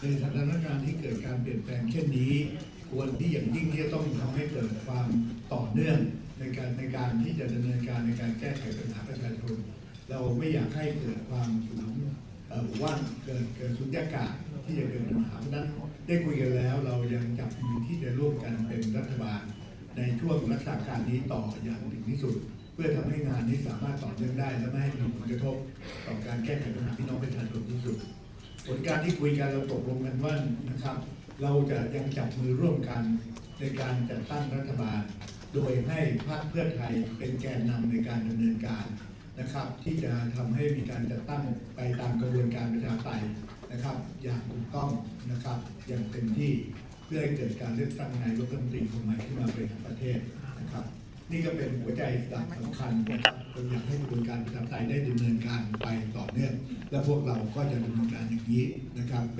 ในสถานการณ์ที่เกิดการเปลี่ยนแปลงเช่นนี้ ควรที่อย่างยิ่งที่จะต้องทำให้เกิดความต่อเนื่องในการในการที่จะดำเนินการในการแก้ไขปัญหาประชาชน เราไม่อยากให้เกิดความสูญว่านเกิดเกิดสุญญากาศที่จะเกิดปัญหาเพรานั้นได้คุยกันแล้ว เรายังจับมือที่จะร่วมกันเป็นรัฐบาล ในช่วงรักษาการนี้ต่ออย่างถึงที่สุด เพื่อทำให้งานนี้สามารถต่อเนื่องได้ และไม่ให้มีผลกระทบต่อการแก้ไขปัญหาพี่น้องประชาชนที่สุด ผลการที่คุยกันเราตกลงกันว่านะครับ เราจะยังจับมือร่วมกันในการจัดตั้งรัฐบาล โดยให้พรรคเพื่อไทยเป็นแกนนำในการดำเนินการนะครับ ที่จะทำให้มีการจัดตั้งไปตามกระบวนการประชาธิปไตยนะครับ อย่างถูกต้องนะครับ อย่างเต็มที่เพื่อให้เกิดการเลือกตั้งนายกรัฐมนตรีคนใหม่ขึ้นมาบริหารประเทศนะครับ นี่ก็เป็นหัวใจหลักสำคัญนะครับเราอยากให้กระบวนการประชาธิปไตยได้ดำเนินการไปต่อเนื่องและพวกเราก็จะดำเนินการ นี้นะครับเป็น